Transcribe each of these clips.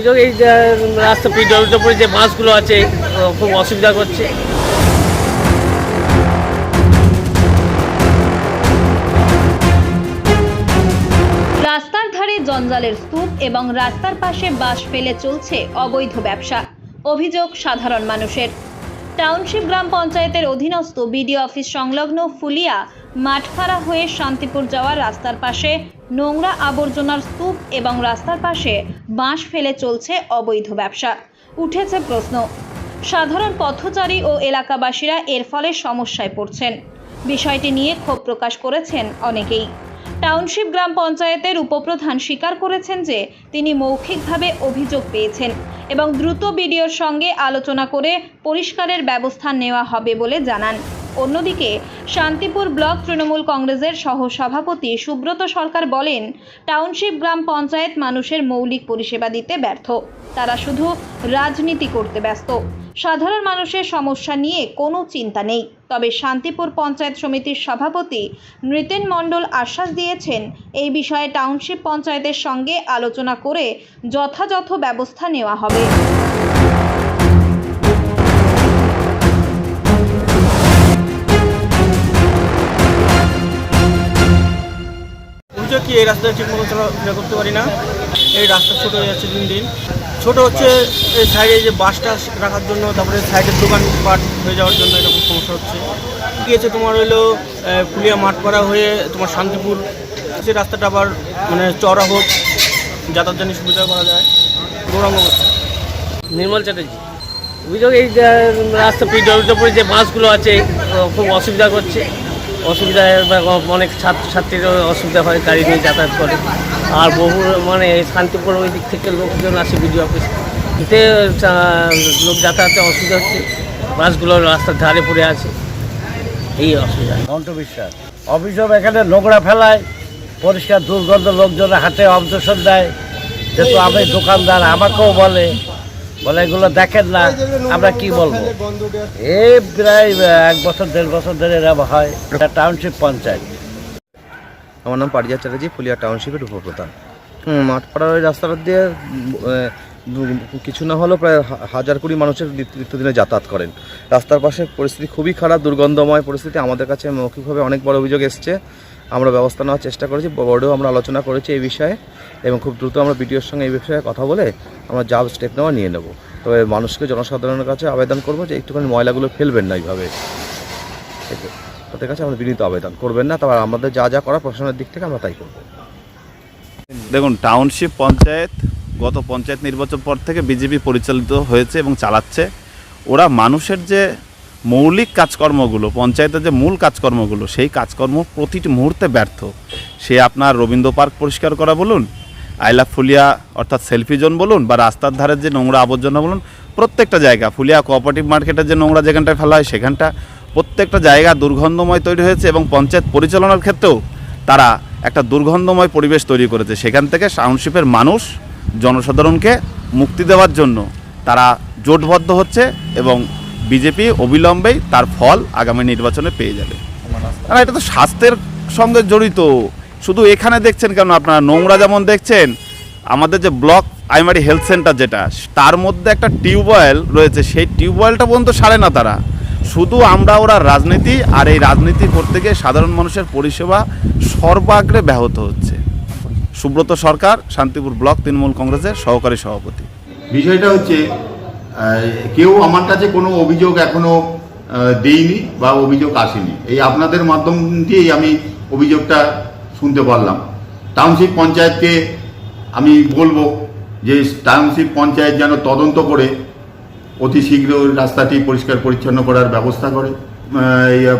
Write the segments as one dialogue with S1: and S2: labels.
S1: অভিযোগ এই রাস্তা যে বাসগুলো আছে খুব অসুবিধা করছে।
S2: রাস্তার ধারে জঞ্জালের স্তূপ এবং রাস্তার পাশে বাস ফেলে চলছে অবৈধ ব্যবসা, অভিযোগ সাধারণ মানুষের। টাউনশিপ গ্রাম পঞ্চায়েতের অধীনস্থ বিডিও অফিস সংলগ্ন ফুলিয়া মাঠখারা হয়ে শান্তিপুর যাওয়ার রাস্তার পাশে নোংরা আবর্জনার স্তূপ এবং রাস্তার পাশে বাঁশ ফেলে চলছে অবৈধ ব্যবসা। উঠেছে প্রশ্ন, সাধারণ পথচারী ও এলাকাবাসীরা এর ফলে সমস্যায় পড়ছেন। বিষয়টি নিয়ে ক্ষোভ প্রকাশ করেছেন অনেকেই। টাউনশিপ গ্রাম পঞ্চায়েতের উপপ্রধান স্বীকার করেছেন যে তিনি মৌখিকভাবে অভিযোগ পেয়েছেন এবং দ্রুত বিডিওর সঙ্গে আলোচনা করে পরিষ্কারের ব্যবস্থা নেওয়া হবে বলে জানান। অন্যদিকে, শান্তিপুর ব্লক তৃণমূল কংগ্রেসের সহ সভাপতি সুব্রত সরকার বলেন, টাউনশিপ গ্রাম পঞ্চায়েত মানুষের মৌলিক পরিষেবা দিতে ব্যর্থ। তারা শুধু রাজনীতি করতে ব্যস্ত। সাধারণ মানুষের সমস্যা নিয়ে কোনো চিন্তা নেই। তবে শান্তিপুর পঞ্চায়েত সমিতির সভাপতি নৃতেন মণ্ডল আশ্বাস দিয়েছেন, এই বিষয়ে টাউনশিপ পঞ্চায়েতের সঙ্গে আলোচনা করে যথাযথ ব্যবস্থা নেওয়া হবে।
S3: অভিযোগ কি এই রাস্তাটা ঠিক মতো চলাফেরা করতে পারি না? এই রাস্তা ছোট হয়ে যাচ্ছে দিন দিন। ছোট হচ্ছে এই সাইডে যে বাসটা রাখার জন্য, তারপরে সাইডের দোকান পাট হয়ে যাওয়ার জন্য এরকম সমস্যা হচ্ছে। আছে তোমার হইল ফুলিয়া মাঠপাড়া হয়ে তোমার শান্তিপুর সেই রাস্তাটা আবার মানে চড়া হোক যাতায়াত জানি সুবিধা করা যায়। গৌরাঙ্গ
S1: নির্মল চ্যাটার্জি। অভিযোগ এই রাস্তা পিডব্লিউর উপরে যে বাসগুলো আছে খুব অসুবিধা করছে। অসুবিধা অনেক ছাত্রছাত্রীরও অসুবিধা হয়, গাড়ি নিয়ে যাতায়াত করে। আর বহু মানে শান্তিপুর ওই দিক থেকে লোকজন আসে বিডিও অফিস। এতে লোক যাতায়াতে অসুবিধা হচ্ছে। বাসগুলো রাস্তার ধারে পড়ে আছে। এই অসুবিধা।
S4: মন্টু বিশ্বাস। অভিযোগ এখানে নোংরা ফেলায়, পরিষ্কার দুর্গন্ধ লোকজনের হাতে অবজেশন দেয়। যেহেতু আমি দোকানদার, আমাকেও বলে বলে এগুলো দেখেন না আমরা কি বলব? এই প্রায় এক বছর দেড় বছর ধরে এরকম হয় এটা টাউনশিপ পঞ্চায়েত।
S5: আমার নাম পারিজা চ্যাটার্জি ফুলিয়া টাউনশিপের উপপ্রধান। মাঠপাড়ার ওই রাস্তাটা দিয়ে কিছু না হলেও প্রায় হা- হাজার কুড়ি মানুষের নিত্য- নিত্যদিনে যাতায়াত করেন। রাস্তার পাশে পরিস্থিতি খুবই খারাপ দুর্গন্ধময় পরিস্থিতি। আমাদের কাছে মৌখিকভাবে অনেক বড় অভিযোগ এসছে। আমরা ব্যবস্থা নেওয়ার চেষ্টা করেছি, বোর্ডেও আমরা আলোচনা করেছি এই বিষয়ে এবং খুব দ্রুত আমরা বিডিওর সঙ্গে এই বিষয়ে কথা বলে আমরা যা স্টেপ নেওয়া নিয়ে নেব। তবে মানুষকে জনসাধারণের কাছে আবেদন করব যে একটুখানি ময়লাগুলো ফেলবেন না এইভাবে। তাদের কাছে আমরা বিনীত আবেদন, করবেন না তবে আমাদের যা যা করা প্রশাসনের দিক থেকে আমরা তাই করব।
S6: দেখুন টাউনশিপ পঞ্চায়েত, গত পঞ্চায়েত নির্বাচন পর থেকে বিজেপি পরিচালিত হয়েছে এবং চালাচ্ছে। ওরা মানুষের যে মৌলিক কাজকর্মগুলো, পঞ্চায়েতের যে মূল কাজকর্মগুলো, সেই কাজকর্ম প্রতিটি মুহূর্তে ব্যর্থ। সে আপনার রবীন্দ্র পার্ক পরিষ্কার করা বলুন, আইলা ফুলিয়া অর্থাৎ সেলফি জোন বলুন, বা রাস্তার ধারের যে নোংরা আবর্জনা বলুন, প্রত্যেকটা জায়গা, ফুলিয়া কোঅপারেটিভ মার্কেটের যে নোংরা যেখানটায় ফেলা হয় সেখানটা প্রত্যেকটা জায়গা দুর্গন্ধময় তৈরি হয়েছে এবং পঞ্চায়েত পরিচালনার ক্ষেত্রেও তারা একটা দুর্গন্ধময় পরিবেশ তৈরি করেছে। সেখান থেকে টাউনশিপের মানুষ, জনসাধারণকে মুক্তি দেওয়ার জন্য তারা জোটবদ্ধ হচ্ছে এবং বিজেপি অবিলম্বেই তার ফল আগামী নির্বাচনে পেয়ে যাবে। না এটা তো স্বাস্থ্যের সঙ্গে জড়িত। শুধু এখানে দেখছেন কেন? আপনারা নোংরা যেমন দেখছেন, আমাদের যে ব্লক প্রাইমারি হেলথ সেন্টার যেটা, তার মধ্যে একটা টিউবওয়েল রয়েছে। সেই টিউবওয়েলটা পর্যন্ত সারে না তারা। শুধু আমরা, ওরা রাজনীতি, আর এই রাজনীতি করতে গিয়ে সাধারণ মানুষের পরিষেবা সর্বাগ্রে ব্যাহত হচ্ছে। সুব্রত সরকার, শান্তিপুর ব্লক তৃণমূল কংগ্রেসের সহকারী সভাপতি।
S7: বিষয়টা হচ্ছে কেউ আমার কাছে কোনো অভিযোগ এখনও আহ, দেইনি বা অভিযোগ আসেনি। এই আপনাদের মাধ্যম দিয়েই আমি অভিযোগটা শুনতে পারলাম। টাউনশিপ পঞ্চায়েতকে আমি বলব যে টাউনশিপ পঞ্চায়েত যেন তদন্ত করে অতি শীঘ্র রাস্তাটি পরিষ্কার পরিচ্ছন্ন করার ব্যবস্থা করে।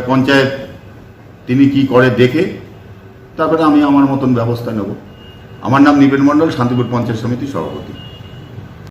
S7: পঞ্চায়েত তিনি কি করে দেখে তারপরে আমি আমার মতন ব্যবস্থা নেব। আমার নাম নিবেন মণ্ডল শান্তিপুর পঞ্চায়েত সমিতির সভাপতি।